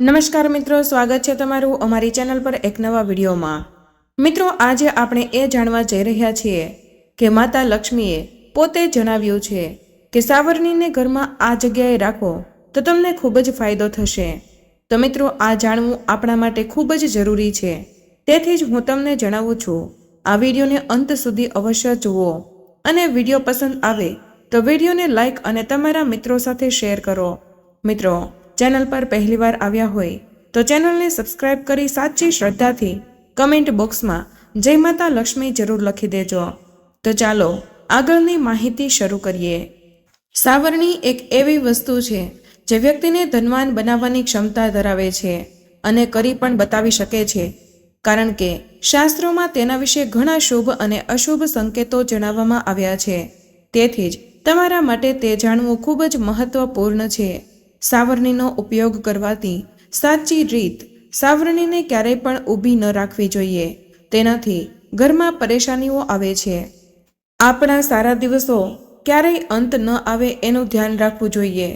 નમસ્કાર મિત્રો, સ્વાગત છે તમારું અમારી ચેનલ પર એક નવા વિડીયોમાં. મિત્રો, આજે આપણે એ જાણવા જઈ રહ્યા છીએ કે માતા લક્ષ્મીએ પોતે જણાવ્યું છે કે સાવરણીને ઘરમાં આ જગ્યાએ રાખો તો તમને ખૂબ જ ફાયદો થશે. તો મિત્રો, આ જાણવું આપણા માટે ખૂબ જ જરૂરી છે. તેથી જ હું તમને જણાવું છું, આ વિડીયોને અંત સુધી અવશ્ય જુઓ અને વીડિયો પસંદ આવે તો વિડીયોને લાઇક અને તમારા મિત્રો સાથે શેર કરો. મિત્રો ચેનલ પર પહેલીવાર આવ્યા હોય તો ચેનલને સબસ્ક્રાઇબ કરી સાચી શ્રદ્ધાથી કમેન્ટ બોક્સમાં જય માતા લક્ષ્મી જરૂર લખી દેજો. તો ચાલો આગળની માહિતી શરૂ કરીએ. સાવરણી એક એવી વસ્તુ છે જે વ્યક્તિને ધનવાન બનાવવાની ક્ષમતા ધરાવે છે અને કરી પણ બતાવી શકે છે. કારણ કે શાસ્ત્રોમાં તેના વિશે ઘણા શુભ અને અશુભ સંકેતો જણાવવામાં આવ્યા છે. તેથી જ તમારા માટે તે જાણવું ખૂબ જ મહત્વપૂર્ણ છે. સાવરણીનો ઉપયોગ કરવાથી સાચી રીત સાવરણીને ક્યારેય પણ ઊભી ન રાખવી જોઈએ. તેનાથી ઘરમાં પરેશાનીઓ આવે છે. આપણા સારા દિવસો ક્યારેય અંત ન આવે એનું ધ્યાન રાખવું જોઈએ.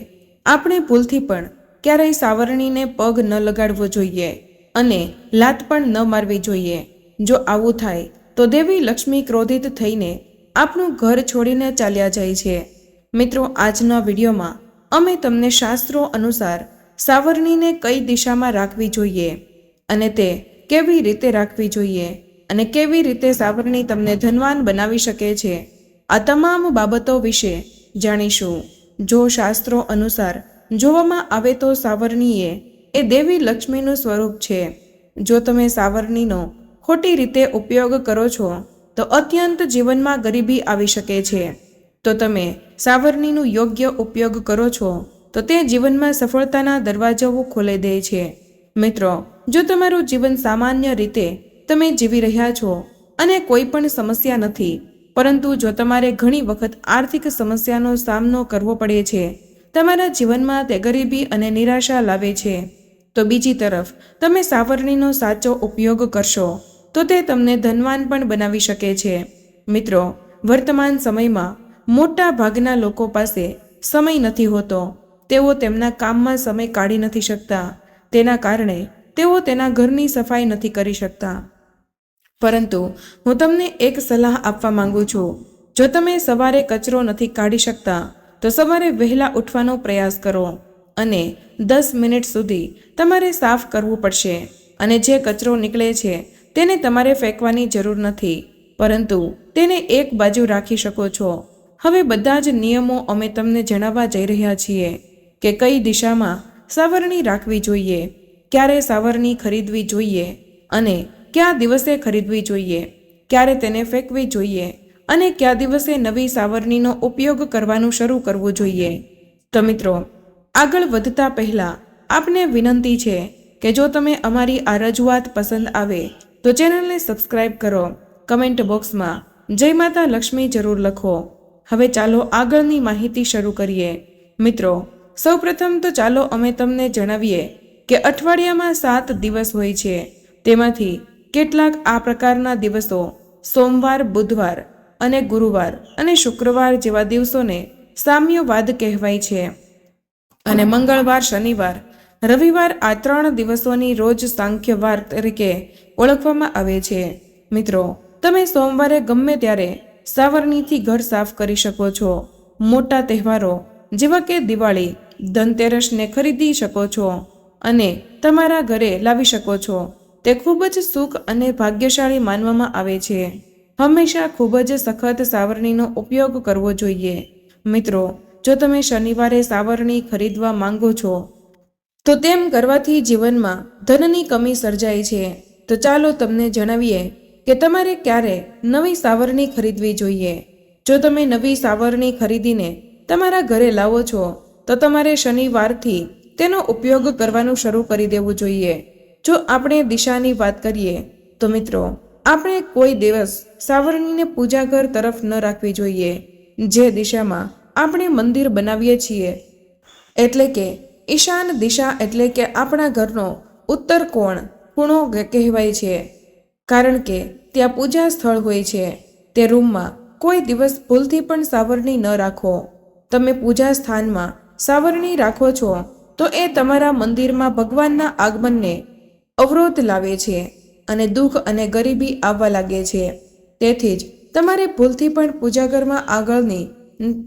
આપણે ભૂલથી પણ ક્યારેય સાવરણીને પગ ન લગાડવો જોઈએ અને લાત પણ ન મારવી જોઈએ. જો આવું થાય, તો દેવી લક્ષ્મી ક્રોધિત થઈને આપણું ઘર છોડીને ચાલ્યા જાય છે. મિત્રો, આજના વિડીયોમાં અમે તમને શાસ્ત્રો અનુસાર સાવરણીને કઈ દિશામાં રાખવી જોઈએ અને તે કેવી રીતે રાખવી જોઈએ અને કેવી રીતે સાવરણી તમને ધનવાન બનાવી શકે છે, આ તમામ બાબતો વિશે જાણીશું. જો શાસ્ત્રો અનુસાર જોવામાં આવે તો સાવરણીએ એ દેવી લક્ષ્મીનું સ્વરૂપ છે. જો તમે સાવરણીનો ખોટી રીતે ઉપયોગ કરો છો, તો અત્યંત જીવનમાં ગરીબી આવી શકે છે. તો તમે સાવરણીનું યોગ્ય ઉપયોગ કરો છો, તો તે જીવનમાં સફળતાના દરવાજાઓ ખોલી દે છે. મિત્રો, જો તમારું જીવન સામાન્ય રીતે તમે જીવી રહ્યા છો, અને કોઈ પણ સમસ્યા નથી, પરંતુ જો તમારે ઘણી વખત આર્થિક સમસ્યાનો સામનો કરવો પડે છે, તમારા જીવનમાં તે ગરીબી અને નિરાશા લાવે છે. તો બીજી તરફ, તમે સાવરણીનો સાચો ઉપયોગ કરશો, તો તે તમને ધનવાન પણ બનાવી શકે છે. મિત્રો, વર્તમાન સમયમાં મોટા ભાગના લોકો પાસે સમય નથી હોતો. તેઓ તેમના કામમાં સમય કાઢી નથી શકતા. તેના કારણે તેઓ તેના ઘરની સફાઈ નથી કરી શકતા. પરંતુ હું તમને એક સલાહ આપવા માંગુ છું. જો તમે સવારે કચરો નથી કાઢી શકતા, તો સવારે વહેલા ઉઠવાનો પ્રયાસ કરો અને દસ મિનિટ સુધી તમારે સાફ કરવું પડશે અને જે કચરો નીકળે છે તેને તમારે ફેંકવાની જરૂર નથી. પરંતુ તેને એક બાજુ રાખી શકો છો. હવે બધા જ નિયમો અમે તમને જણાવવા જઈ રહ્યા છીએ કે કઈ દિશામાં સાવરણી રાખવી જોઈએ, ક્યારે સાવરણી ખરીદવી જોઈએ અને કયા દિવસે ખરીદવી જોઈએ, ક્યારે તેને ફેંકવી જોઈએ અને કયા દિવસે નવી સાવરણીનો ઉપયોગ કરવાનું શરૂ કરવું જોઈએ. તો મિત્રો, આગળ વધતા પહેલાં આપને વિનંતી છે કે જો તમે અમારી આ રજૂઆત પસંદ આવે તો ચેનલને સબસ્ક્રાઈબ કરો, કમેન્ટ બોક્સમાં જય માતા લક્ષ્મી જરૂર લખો. હવે ચાલો આગળની માહિતી શરૂ કરીએ. મિત્રો, સૌપ્રથમ તો ચાલો અમે તમને જણાવીએ કે અઠવાડિયામાં સાત દિવસ હોય છે. તેમાંથી કેટલાક આ પ્રકારના દિવસો સોમવાર, બુધવાર અને ગુરુવાર અને શુક્રવાર જેવા દિવસોને સામ્યવાદ કહેવાય છે. અને મંગળવાર, શનિવાર, રવિવાર આ ત્રણ દિવસોની રોજ સાંખ્યવાર તરીકે ઓળખવામાં આવે છે. મિત્રો, તમે સોમવારે ગમે ત્યારે સાવરણીથી ઘર સાફ કરી શકો છો. મોટા તહેવારો, જેવા કે દિવાળી, ધનતેરસને ખરીદી શકો છો અને તમારા ઘરે લાવી શકો છો. તે ખૂબ જ સુખ અને ભાગ્યશાળી માનવામાં આવે છે. હંમેશા ખૂબ જ સખત સાવરણીનો ઉપયોગ કરવો જોઈએ. મિત્રો, જો તમે શનિવારે સાવરણી ખરીદવા માંગો છો, તો તેમ કરવાથી જીવનમાં ધનની કમી સર્જાય છે. તો ચાલો તમને જણાવીએ કે તમારે ક્યારે નવી સાવરણી ખરીદવી જોઈએ? જો તમે નવી સાવરણી ખરીદીને તમારા ઘરે લાવો છો, તો તમારે શનિવારથી તેનો ઉપયોગ કરવાનું શરૂ કરી દેવું જોઈએ. જો આપણે દિશાની વાત કરીએ, તો મિત્રો, આપણે કોઈ દિવસ સાવરણીને પૂજા ઘર તરફ ન રાખવી જોઈએ. જે દિશામાં આપણે મંદિર બનાવીએ છીએ. એટલે કે ઈશાન દિશા એટલે કે આપણા ઘરનો ઉત્તર કોણ, ખૂણો કહેવાય છે. કારણ કે ત્યાં પૂજા સ્થળ હોય છે. તે રૂમમાં કોઈ દિવસ ભૂલથી પણ સાવરણી ન રાખો. તમે પૂજા સ્થાનમાં સાવરણી રાખો છો, તો એ તમારા મંદિરમાં ભગવાનના આગમનને અવરોધ લાવે છે અને દુઃખ અને ગરીબી આવવા લાગે છે. તેથી જ તમારે ભૂલથી પણ પૂજાઘરમાં આગળની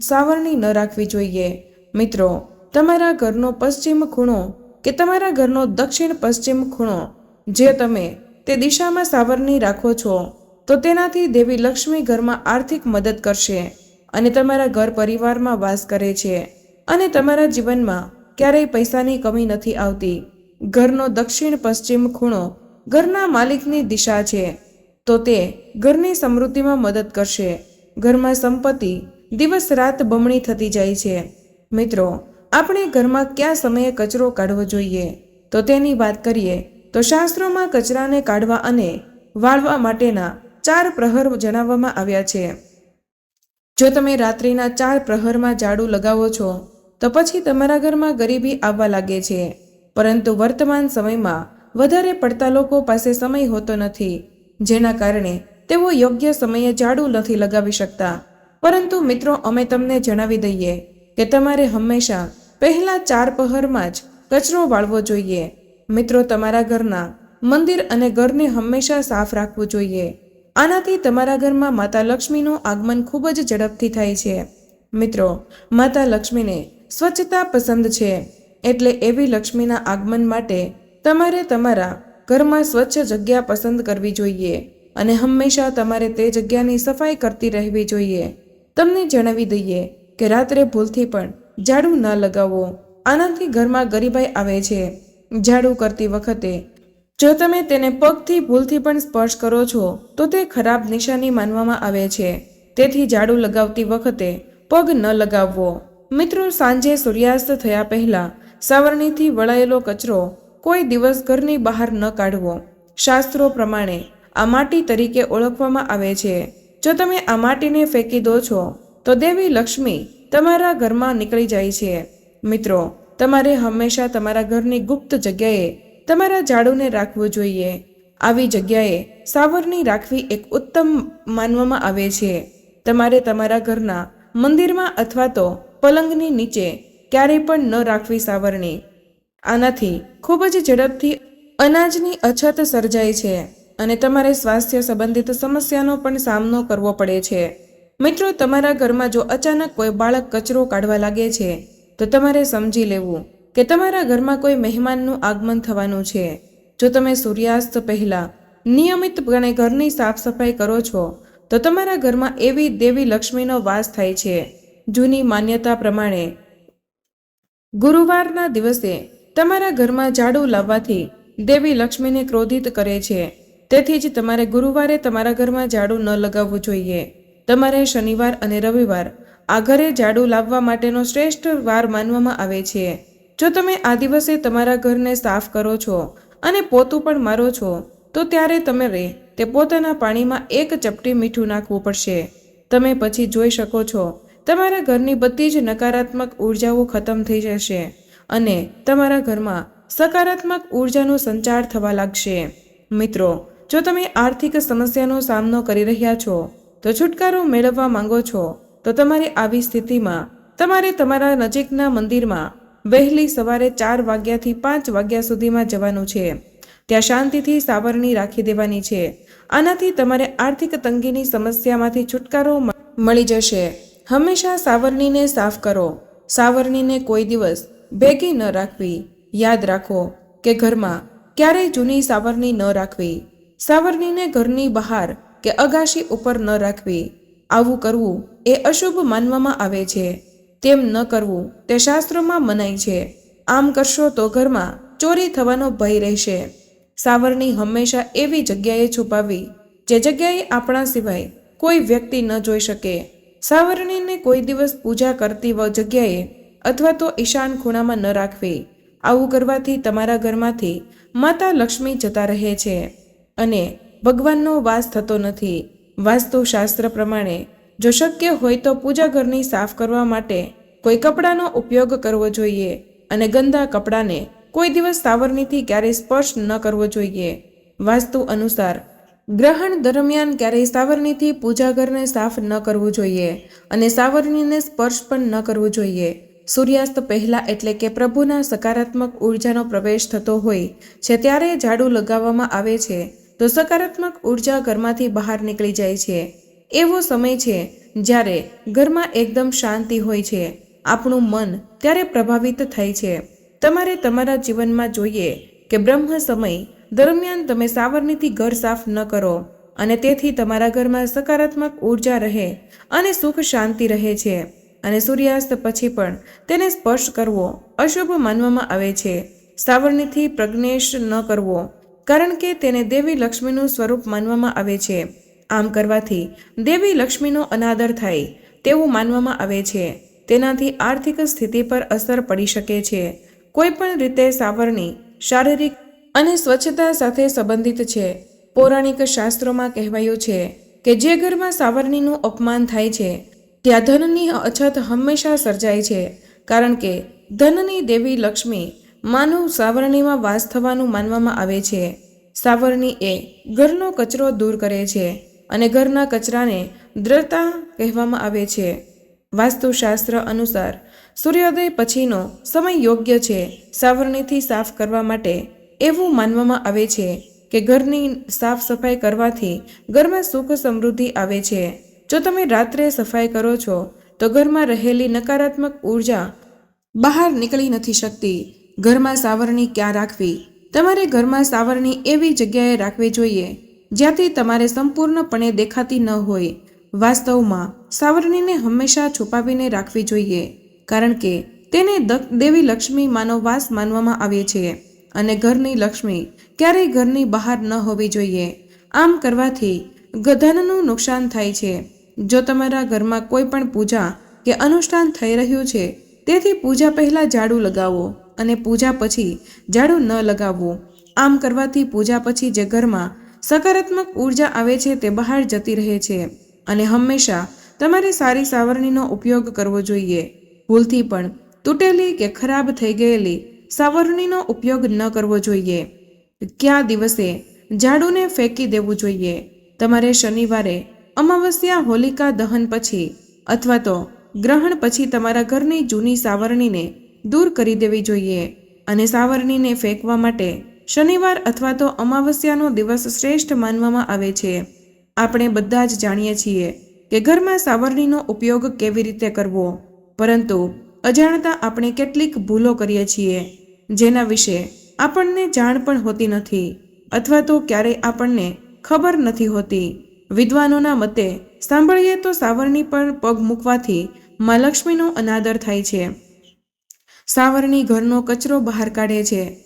સાવરણી ન રાખવી જોઈએ. મિત્રો, તમારા ઘરનો પશ્ચિમ ખૂણો કે તમારા ઘરનો દક્ષિણ પશ્ચિમ ખૂણો, જે તમે તે દિશામાં સાવરણી રાખો છો, તો તેનાથી દેવી લક્ષ્મી ઘરમાં આર્થિક મદદ કરશે અને તમારા ઘર પરિવારમાં વાસ કરે છે. અને તમારા જીવનમાં ક્યારેય પૈસાની કમી નથી આવતી. ઘરનો દક્ષિણ પશ્ચિમ ખૂણો ઘરના માલિકની દિશા છે, તો તે ઘરની સમૃદ્ધિમાં મદદ કરશે. ઘરમાં સંપત્તિ દિવસ રાત બમણી થતી જાય છે. મિત્રો, આપણે ઘરમાં કયા સમયે કચરો કાઢવો જોઈએ? તો તેની વાત કરીએ તો શાસ્ત્રોમાં કચરાને કાઢવા અને વાળવા માટેના ચાર પ્રહર જણાવવામાં આવ્યા છે. જો તમે રાત્રિના ચાર પ્રહરમાં ઝાડુ લગાવો છો, તો પછી તમારા ઘરમાં ગરીબી આવવા લાગે છે. પરંતુ વર્તમાન સમયમાં વધારે પડતા લોકો પાસે સમય હોતો નથી, જેના કારણે તેઓ યોગ્ય સમયે ઝાડુ નથી લગાવી શકતા. પરંતુ મિત્રો, અમે તમને જણાવી દઈએ કે તમારે હંમેશા પહેલા ચાર પહરમાં જ કચરો વાળવો જોઈએ. મિત્રો, તમારા ઘરના મંદિર અને ઘરને હંમેશા સાફ રાખવું જોઈએ. આનાથી તમારા ઘરમાં માતા લક્ષ્મીનું આગમન ખૂબ જ ઝડપથી થાય છે. મિત્રો, માતા લક્ષ્મીને સ્વચ્છતા પસંદ છે. એટલે એવી લક્ષ્મીના આગમન માટે તમારે તમારા ઘરમાં સ્વચ્છ જગ્યા પસંદ કરવી જોઈએ અને હંમેશા તમારે તે જગ્યાની સફાઈ કરતી રહેવી જોઈએ. તમને જણાવી દઈએ કે રાત્રે ભૂલથી પણ ઝાડુ ન લગાવો. આનાથી ઘરમાં ગરીબાઈ આવે છે. ઝાડુ કરતી વખતે. જો તમે તેને પગથી ભૂલથી પણ સ્પર્શ કરો છો, તો તે ખરાબ નિશાની માનવામાં આવે છે. તેથી ઝાડુ લગાવતી વખતે પગ ન લગાવવો. મિત્રો, સાંજે સૂર્યાસ્ત થયા પહેલા સાવરણીથી વળાયેલો કચરો કોઈ દિવસ ઘરની બહાર ન કાઢવો. શાસ્ત્રો પ્રમાણે આ માટી તરીકે ઓળખવામાં આવે છે. જો તમે આ માટીને ફેંકી દો છો, તો દેવી લક્ષ્મી તમારા ઘરમાં નીકળી જાય છે. મિત્રો તમારે હંમેશા તમારા ઘરની ગુપ્ત જગ્યાએ તમારા ઝાડુને રાખવું જોઈએ. આવી જગ્યાએ સાવરણી રાખવી એક ઉત્તમ માનવામાં આવે છે. તમારે તમારા ઘરના મંદિરમાં અથવા તો પલંગની નીચે ક્યારેય પણ ન રાખવી સાવરણી. આનાથી ખૂબ જ ઝડપથી અનાજની અછત સર્જાય છે અને તમારે સ્વાસ્થ્ય સંબંધિત સમસ્યાનો પણ સામનો કરવો પડે છે. મિત્રો, તમારા ઘરમાં જો અચાનક કોઈ બાળક કચરો કાઢવા લાગે છે તો તમારે સમજી લેવું કે તમારા ઘરમાં કોઈ મહેમાનનું આગમન થવાનું છે. જો તમે સૂર્યાસ્ત પહેલાં નિયમિતપણે ઘરની સાફ સફાઈ કરો છો, તો તમારા ઘરમાં એવી દેવી લક્ષ્મીનો વાસ થાય છે. જૂની માન્યતા પ્રમાણે ગુરુવારના દિવસે તમારા ઘરમાં ઝાડુ લાવવાથી દેવી લક્ષ્મીને ક્રોધિત કરે છે. તેથી જ તમારે ગુરુવારે તમારા ઘરમાં ઝાડુ ન લગાવવું જોઈએ. તમારે શનિવાર અને રવિવાર આ ઘરે ઝાડુ લાવવા માટેનો શ્રેષ્ઠ વાર માનવામાં આવે છે. જો તમે આ દિવસે તમારા ઘરને સાફ કરો છો અને પોતું પણ મારો છો, તો ત્યારે તમારે તે પોતાના પાણીમાં એક ચપટી મીઠું નાખવું પડશે. તમે પછી જોઈ શકો છો, તમારા ઘરની બધી જ નકારાત્મક ઉર્જાઓ ખતમ થઈ જશે અને તમારા ઘરમાં સકારાત્મક ઉર્જાનો સંચાર થવા લાગશે. મિત્રો, જો તમે આર્થિક સમસ્યાનો સામનો કરી રહ્યા છો, તો છુટકારો મેળવવા માંગો છો. તો તમારી આવી સ્થિતિમાં તમારે તમારા નજીકના મંદિરમાં વહેલી સવારે ચાર વાગ્યાથી પાંચ વાગ્યા સુધીમાં જવાનું છે. ત્યાં શાંતિથી સાવરણી રાખી દેવાની છે. આનાથી તમારે આર્થિક તંગીની સમસ્યામાંથી છુટકારો મળી જશે. હંમેશા સાવરણીને સાફ કરો. સાવરણીને કોઈ દિવસ ભેગી ન રાખવી. યાદ રાખો કે ઘરમાં ક્યારેય જૂની સાવરણી ન રાખવી. સાવરણીને ઘરની બહાર કે અગાશી ઉપર ન રાખવી. આવું કરવું એ અશુભ માનવામાં આવે છે. તેમ ન કરવું તે શાસ્ત્રોમાં મનાય છે. આમ કરશો તો ઘરમાં ચોરી થવાનો ભય રહેશે. સાવરણી હંમેશા એવી જગ્યાએ છુપાવી, જે જગ્યાએ આપણા સિવાય કોઈ વ્યક્તિ ન જોઈ શકે. સાવરણીને કોઈ દિવસ પૂજા કરતી જગ્યાએ અથવા તો ઈશાન ખૂણામાં ન રાખવી. આવું કરવાથી તમારા ઘરમાંથી માતા લક્ષ્મી જતા રહે છે. અને ભગવાનનો વાસ થતો નથી. વાસ્તુશાસ્ત્ર પ્રમાણે જો શક્ય હોય તો પૂજા ઘરની સાફ કરવા માટે કોઈ કપડાનો ઉપયોગ કરવો જોઈએ અને ગંદા કપડાને કોઈ દિવસ સાવરણીથી ક્યારેય સ્પર્શ ન કરવો જોઈએ. વાસ્તુ અનુસાર, ગ્રહણ દરમિયાન ક્યારેય સાવરણીથી પૂજા ઘરને સાફ ન કરવું જોઈએ અને સાવરણીને સ્પર્શ પણ ન કરવું જોઈએ. સૂર્યાસ્ત પહેલાં એટલે કે પ્રભુના સકારાત્મક ઉર્જાનો પ્રવેશ થતો હોય છે, ત્યારે ઝાડુ લગાવવામાં આવે છે. તો સકારાત્મક ઊર્જા ઘરમાંથી બહાર નીકળી જાય છે. એવો સમય છે જ્યારે ઘરમાં એકદમ શાંતિ હોય છે. આપણું મન ત્યારે પ્રભાવિત થાય છે. તમારે તમારા જીવનમાં જોઈએ કે બ્રહ્મ સમય દરમિયાન તમે સાવરણીથી ઘર સાફ ન કરો અને તેથી તમારા ઘરમાં સકારાત્મક ઊર્જા રહે અને સુખ શાંતિ રહે છે. અને સૂર્યાસ્ત પછી પણ તેને સ્પર્શ કરવો અશુભ માનવામાં આવે છે. સાવરણીથી પ્રજ્ઞેશ ન કરવો કારણ કે તેને દેવી લક્ષ્મીનું સ્વરૂપ માનવામાં આવે છે. આમ કરવાથી દેવી લક્ષ્મીનો અનાદર થાય તેવું માનવામાં આવે છે. તેનાથી આર્થિક સ્થિતિ પર અસર પડી શકે છે. કોઈ પણ રીતે સાવરણી શારીરિક અને સ્વચ્છતા સાથે સંબંધિત છે. પૌરાણિક શાસ્ત્રોમાં કહેવાયું છે કે જે ઘરમાં સાવરણીનું અપમાન થાય છે, ત્યાં ધનની અછત હંમેશા સર્જાય છે. કારણ કે ધનની દેવી લક્ષ્મી માનવ સાવરણીમાં વાસ થવાનું માનવામાં આવે છે. સાવરણી એ ઘરનો કચરો દૂર કરે છે અને ઘરના કચરાને દ્રતા કહેવામાં આવે છે. વાસ્તુશાસ્ત્ર અનુસાર સૂર્યોદય પછીનો સમય યોગ્ય છે. સાવરણીથી સાફ કરવા માટે એવું માનવામાં આવે છે કે ઘરની સાફ સફાઈ કરવાથી ઘરમાં સુખ સમૃદ્ધિ આવે છે. જો તમે રાત્રે સફાઈ કરો છો, તો ઘરમાં રહેલી નકારાત્મક ઊર્જા બહાર નીકળી નથી શકતી. ઘરમાં સાવરણી ક્યાં રાખવી? તમારે ઘરમાં સાવરણી એવી જગ્યાએ રાખવી જોઈએ જ્યાંથી તમારે સંપૂર્ણપણે દેખાતી ન હોય. વાસ્તવમાં, સાવરણીને હંમેશા છુપાવીને રાખવી જોઈએ, કારણ કે તેને દેવી લક્ષ્મી માનો વાસ માનવામાં આવે છે અને ઘરની લક્ષ્મી ક્યારેય ઘરની બહાર ન હોવી જોઈએ. આમ કરવાથી ધનનું નુકસાન થાય છે. જો તમારા ઘરમાં કોઈ પણ પૂજા કે અનુષ્ઠાન થઈ રહ્યું છે, તેથી પૂજા પહેલાં ઝાડુ લગાવો. અને પૂજા પછી ઝાડુ ન લગાવવું. આમ કરવાથી પૂજા પછી જે ઘરમાં સકારાત્મક ઊર્જા આવે છે તે બહાર જતી રહે છે. અને હંમેશા તમારે સારી સાવરણીનો ઉપયોગ કરવો જોઈએ. ભૂલથી પણ તૂટેલી કે ખરાબ થઈ ગયેલી સાવરણીનો ઉપયોગ ન કરવો જોઈએ. કયા દિવસે ઝાડુને ફેંકી દેવું જોઈએ? તમારે શનિવારે અમાવસ્યા, હોલિકા દહન પછી અથવા તો ગ્રહણ પછી તમારા ઘરની જૂની સાવરણીને દૂર કરી દેવી જોઈએ અને સાવરણીને ફેંકવા માટે શનિવાર અથવા તો અમાવસ્યાનો દિવસ શ્રેષ્ઠ માનવામાં આવે છે. આપણે બધા જ જાણીએ છીએ કે ઘરમાં સાવરણીનો ઉપયોગ કેવી રીતે કરવો. પરંતુ અજાણતા આપણે કેટલીક ભૂલો કરીએ છીએ, જેના વિશે આપણને જાણ પણ હોતી નથી અથવા તો ક્યારેય આપણને ખબર નથી હોતી. વિદ્વાનોના મતે, સાંભળીએ તો સાવરણી પર પગ મૂકવાથી મા લક્ષ્મીનો અનાદર થાય છે. સાવરણી ઘરનો કચરો બહાર કાઢે છે.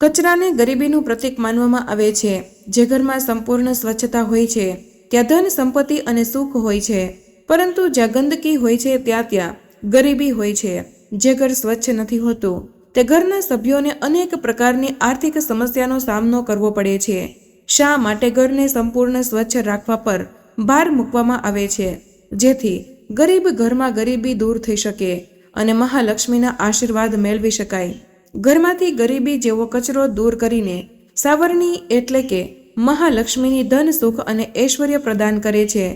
કચરાને ગરીબીનું પ્રતીક માનવામાં આવે છે, જે ઘરમાં સંપૂર્ણ સ્વચ્છતા હોય છે, ત્યાં ધન, સંપત્તિ અને સુખ હોય છે. પરંતુ જ્યાં ગંદકી હોય છે, ત્યાં ત્યાં ગરીબી હોય છે. જે ઘર સ્વચ્છ નથી હોતું, તે ઘરના સભ્યોને અનેક પ્રકારની આર્થિક સમસ્યાનો સામનો કરવો પડે છે. શા માટે ઘરને સંપૂર્ણ સ્વચ્છ રાખવા પર ભાર મૂકવામાં આવે છે? જેથી ગરીબ ઘરમાં ગરીબી દૂર થઈ શકે. અને મહાલક્ષ્મીના આશીર્વાદ મેળવી શકાય. ઘરમાંથી ગરીબી જેવો કચરો દૂર કરીને સાવરણી એટલે કે મહાલક્ષ્મીની ધન, સુખ અને ઐશ્વર્ય પ્રદાન કરે છે.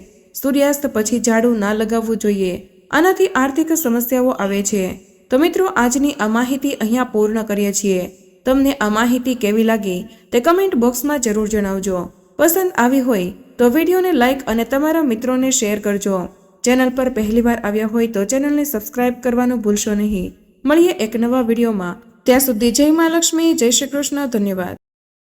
સૂર્યાસ્ત પછી ઝાડુ ના લગાવવું જોઈએ. આનાથી આર્થિક સમસ્યાઓ આવે છે. તો મિત્રો, આજની આ માહિતી અહીંયા પૂર્ણ કરીએ છીએ. તમને આ માહિતી કેવી લાગી તે કમેન્ટ બોક્સમાં જરૂર જણાવજો. પસંદ આવી હોય તો વિડીયોને લાઇક અને તમારા મિત્રોને શેર કરજો. ચેનલ પર પહેલીવાર આવ્યા હોય તો ચેનલને સબસ્ક્રાઇબ કરવાનું ભૂલશો નહીં. મળીએ એક નવા વિડીયોમાં. ત્યાં સુધી જય મા લક્ષ્મી, જય શ્રી કૃષ્ણ, ધન્યવાદ.